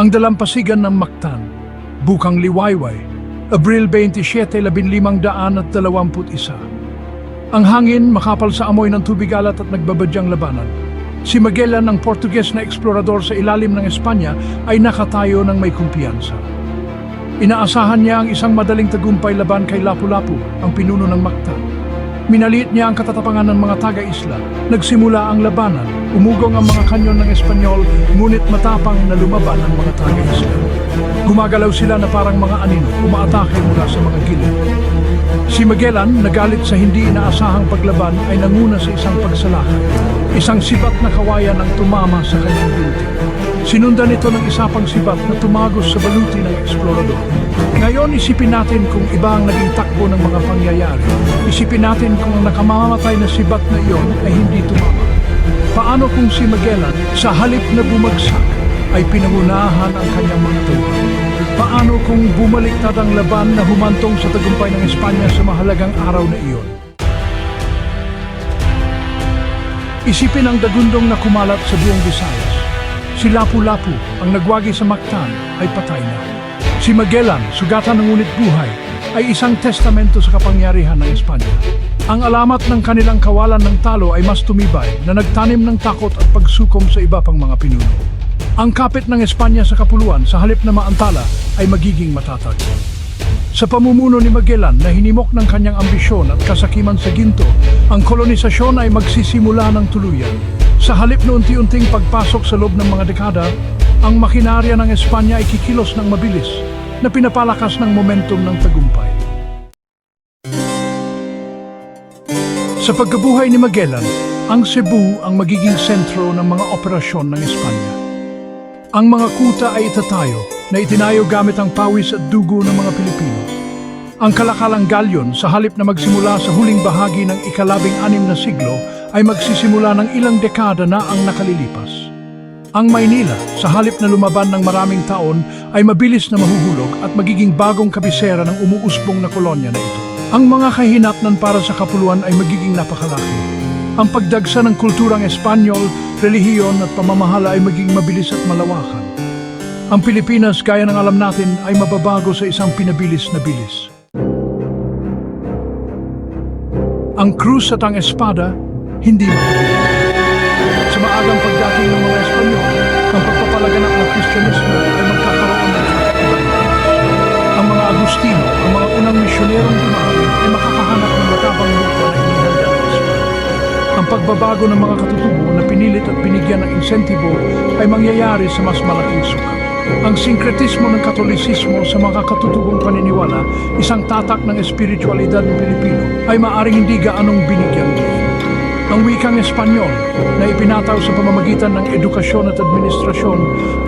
Ang dalampasigan ng Mactan, Bukang Liwayway, Abril 27, 1521. Ang hangin makapal sa amoy ng tubig alat at nagbabadyang labanan. Si Magellan, ang Portuges na eksplorador sa ilalim ng Espanya, ay nakatayo ng may kumpiyansa. Inaasahan niya ang isang madaling tagumpay laban kay Lapu-Lapu, ang pinuno ng Mactan. Minaliit niya ang katatapangan ng mga taga-isla. Nagsimula ang labanan. Umugong ang mga kanyon ng Espanyol, ngunit matapang na lumaban ang mga taga-isla. Gumagalaw sila na parang mga anino, umaatake mula sa mga gilid. Si Magellan, nagalit sa hindi inaasahang paglaban, ay nanguna sa isang pagsalakay. Isang sibat na kawayan ang tumama sa kanyang binti. Sinundan ito ng isa pang sibat na tumagos sa baluti ng eksplorador. Ngayon isipin natin kung iba ang naging takbo ng mga pangyayari. Isipin natin kung ang nakamamatay na sibat na iyon ay hindi tumama. Si Magellan, sa halip na bumagsak, ay pinangunahan ang kanyang mga tauhan? Paano kung bumaliktad ang laban na humantong sa tagumpay ng Espanya sa mahalagang araw na iyon? Isipin ang dagundong na kumalat sa buong Visayas. Si Lapu-Lapu, ang nagwagi sa Mactan, ay patay na. Si Magellan, sugatan ng ngunit buhay, ay isang testamento sa kapangyarihan ng Espanya. Ang alamat ng kanilang kawalan ng talo ay mas tumibay na nagtanim ng takot at pagsukom sa iba pang mga pinuno. Ang kapit ng Espanya sa kapuluan sa halip na maantala ay magiging matatag. Sa pamumuno ni Magellan na hinimok ng kanyang ambisyon at kasakiman sa ginto, ang kolonisasyon ay magsisimula ng tuluyan. Sa halip na unti-unting pagpasok sa loob ng mga dekada, ang makinarya ng Espanya ay kikilos ng mabilis na pinapalakas ng momentum ng tagumpay. Sa pagkabuhay ni Magellan, ang Cebu ang magiging sentro ng mga operasyon ng Espanya. Ang mga kuta ay itatayo na itinayo gamit ang pawis at dugo ng mga Pilipino. Ang kalakalang galyon sa halip na magsimula sa huling bahagi ng ikalabing anim na siglo ay magsisimula ng ilang dekada na ang nakalilipas. Ang Maynila, sa halip na lumaban ng maraming taon, ay mabilis na mahuhulog at magiging bagong kabisera ng umuusbong na kolonya na ito. Ang mga kahinatnan para sa kapuluan ay magiging napakalaki. Ang pagdagsa ng kulturang Espanyol, relihiyon at pamamahala ay magiging mabilis at malawakan. Ang Pilipinas, gaya ng alam natin, ay mababago sa isang pinabilis na bilis. Ang krus at ang espada, hindi mapabilis. Sa maagang pagdating ng mga Espanyol, ang pagpapalaganap ng Kristyanismo pagbabago ng mga katutubo na pinilit at binigyan ng insentibo ay mangyayari sa mas malaking sukat. Ang sinkretismo ng katolisismo sa mga katutubong paniniwala, isang tatak ng espiritualidad ng Pilipino, ay maaring hindi gaanong binigyang diin. Ang wikang Espanyol na ipinataw sa pamamagitan ng edukasyon at administrasyon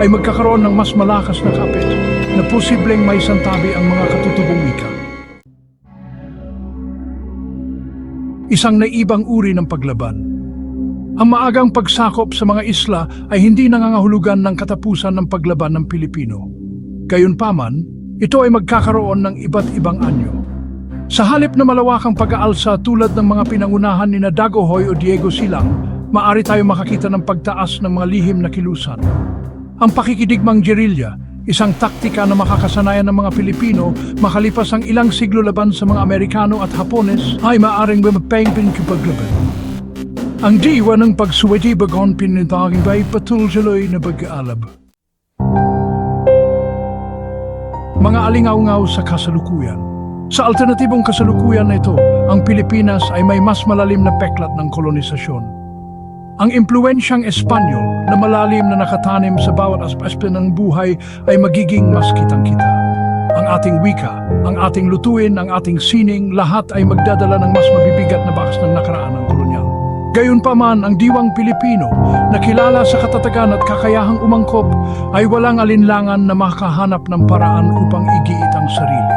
ay magkakaroon ng mas malakas na kapit na posibleng may santabi ang mga katutubong wika. Isang naibang uri ng paglaban. Ang maagang pagsakop sa mga isla ay hindi nangangahulugan ng katapusan ng paglaban ng Pilipino. Gayunpaman, ito ay magkakaroon ng iba't ibang anyo. Sa halip na malawakang pag-aalsa tulad ng mga pinangunahan ni Dagohoy o Diego Silang, maari tayo makakita ng pagtaas ng mga lihim na kilusan. Ang pakikidigmang gerilya, isang taktika na makakasanayan ng mga Pilipino makalipas ang ilang siglo laban sa mga Amerikano at Hapones ay maaring mapengpin kapaglaban. Ang diwa ng pagsuweti bagon pinitaging bay patuloy na pag-aalab. Mga alingaw-ngaw sa kasalukuyan. Sa alternatibong kasalukuyan na ito, ang Pilipinas ay may mas malalim na peklat ng kolonisasyon. Ang impluensyang Espanyol na malalim na nakatanim sa bawat aspeto ng buhay ay magiging mas kitang-kita. Ang ating wika, ang ating lutuin, ang ating sining, lahat ay magdadala ng mas mabibigat na bakas ng nakaraan ng kolonyal. Gayunpaman, ang diwang Pilipino na kilala sa katatagan at kakayahang umangkop ay walang alinlangan na makahanap ng paraan upang igiit ang sarili.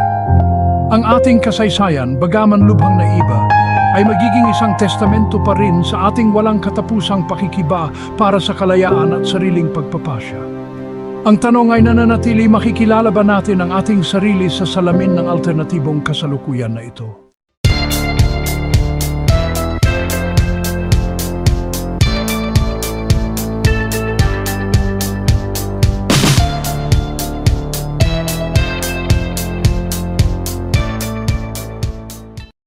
Ang ating kasaysayan, bagaman lubhang naiba, ay magiging isang testamento pa rin sa ating walang katapusang pakikiba para sa kalayaan at sariling pagpapasya. Ang tanong ay nananatili makikilala ba natin ang ating sarili sa salamin ng alternatibong kasalukuyan na ito?